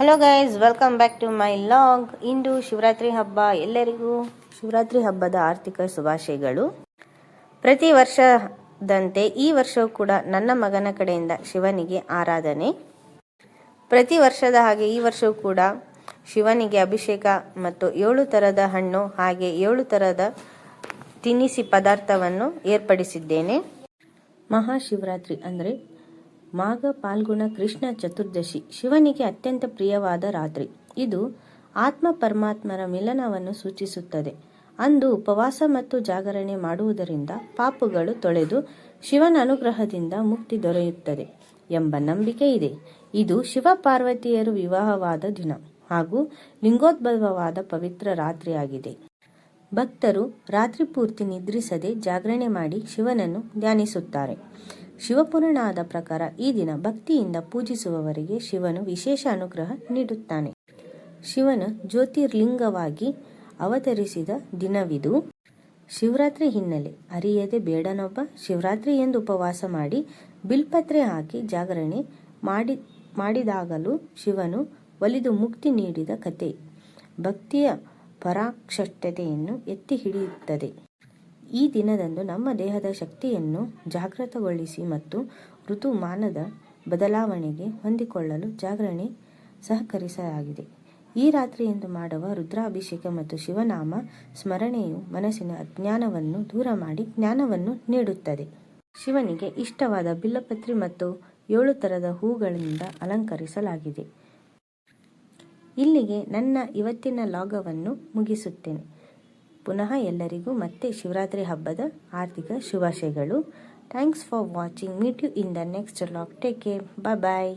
Hello guys welcome back to my vlog ಇಂದು ಶಿವರಾತ್ರಿ ಹಬ್ಬ. ಎಲ್ಲರಿಗೂ ಶಿವರಾತ್ರಿ ಹಬ್ಬದ ಆರ್ಥಿಕ ಶುಭಾಶಯಗಳು. ಪ್ರತಿ ವರ್ಷದಂತೆ ಈ ವರ್ಷವೂ ಕೂಡ ನನ್ನ ಮಗನ ಕಡೆಯಿಂದ ಶಿವನಿಗೆ ಆರಾಧನೆ. ಪ್ರತಿ ವರ್ಷದ ಹಾಗೆ ಈ ವರ್ಷವೂ ಕೂಡ ಶಿವನಿಗೆ ಅಭಿಷೇಕ ಮತ್ತು ಏಳು ಥರದ ಹಣ್ಣು ಹಾಗೆ ಏಳು ಥರದ ತಿನಿಸಿ ಪದಾರ್ಥವನ್ನು ಏರ್ಪಡಿಸಿದ್ದೇನೆ. ಮಹಾಶಿವರಾತ್ರಿ ಅಂದರೆ ಮಾಘ ಪಾಲ್ಗುಣ ಕೃಷ್ಣ ಚತುರ್ದಶಿ ಶಿವನಿಗೆ ಅತ್ಯಂತ ಪ್ರಿಯವಾದ ರಾತ್ರಿ. ಇದು ಆತ್ಮ ಪರಮಾತ್ಮರ ಮಿಲನವನ್ನು ಸೂಚಿಸುತ್ತದೆ. ಅಂದು ಉಪವಾಸ ಮತ್ತು ಜಾಗರಣೆ ಮಾಡುವುದರಿಂದ ಪಾಪಗಳು ತೊಳೆದು ಶಿವನ ಅನುಗ್ರಹದಿಂದ ಮುಕ್ತಿ ದೊರೆಯುತ್ತದೆ ಎಂಬ ನಂಬಿಕೆ ಇದೆ. ಇದು ಶಿವ ಪಾರ್ವತಿಯರು ವಿವಾಹವಾದ ದಿನ ಹಾಗೂ ಲಿಂಗೋದ್ಭವವಾದ ಪವಿತ್ರ ರಾತ್ರಿಯಾಗಿದೆ. ಭಕ್ತರು ರಾತ್ರಿ ಪೂರ್ತಿ ನಿದ್ರಿಸದೆ ಜಾಗರಣೆ ಮಾಡಿ ಶಿವನನ್ನು ಧ್ಯಾನಿಸುತ್ತಾರೆ. ಶಿವಪುರಾಣದ ಪ್ರಕಾರ ಈ ದಿನ ಭಕ್ತಿಯಿಂದ ಪೂಜಿಸುವವರಿಗೆ ಶಿವನು ವಿಶೇಷ ಅನುಗ್ರಹ ನೀಡುತ್ತಾನೆ. ಶಿವನ ಜ್ಯೋತಿರ್ಲಿಂಗವಾಗಿ ಅವತರಿಸಿದ ದಿನವಿದು. ಶಿವರಾತ್ರಿ ಹಿನ್ನೆಲೆ ಅರಿಯದೆ ಬೇಡನೊಬ್ಬ ಶಿವರಾತ್ರಿ ಎಂದು ಉಪವಾಸ ಮಾಡಿ ಬಿಲ್ಪತ್ರೆ ಹಾಕಿ ಜಾಗರಣೆ ಮಾಡಿ, ಮಾಡಿದಾಗಲೂ ಶಿವನು ಒಲಿದು ಮುಕ್ತಿ ನೀಡಿದ ಕತೆ ಭಕ್ತಿಯ ಪರಾಕ್ಷಷ್ಟತೆಯನ್ನು ಎತ್ತಿ ಹಿಡಿಯುತ್ತದೆ. ಈ ದಿನದಂದು ನಮ್ಮ ದೇಹದ ಶಕ್ತಿಯನ್ನು ಜಾಗೃತಗೊಳಿಸಿ ಮತ್ತು ಋತುಮಾನದ ಬದಲಾವಣೆಗೆ ಹೊಂದಿಕೊಳ್ಳಲು ಜಾಗರಣೆ ಸಹಕರಿಸಲಾಗಿದೆ. ಈ ರಾತ್ರಿಯಂದು ಮಾಡುವ ರುದ್ರಾಭಿಷೇಕ ಮತ್ತು ಶಿವನಾಮ ಸ್ಮರಣೆಯು ಮನಸ್ಸಿನ ಅಜ್ಞಾನವನ್ನು ದೂರ ಮಾಡಿ ಜ್ಞಾನವನ್ನು ನೀಡುತ್ತದೆ. ಶಿವನಿಗೆ ಇಷ್ಟವಾದ ಬಿಲ್ಲಪತ್ರಿ ಮತ್ತು ಏಳು ಥರದ ಹೂಗಳಿಂದ ಅಲಂಕರಿಸಲಾಗಿದೆ. ಇಲ್ಲಿಗೆ ನನ್ನ ಇವತ್ತಿನ ಲಾಗವನ್ನು ಮುಗಿಸುತ್ತೇನೆ. ಪುನಃ ಎಲ್ಲರಿಗೂ ಮತ್ತೆ ಶಿವರಾತ್ರಿ ಹಬ್ಬದ ಆರ್ಥಿಕ ಶುಭಾಶಯಗಳು. Thanks for watching meet you in the next vlog take care bye bye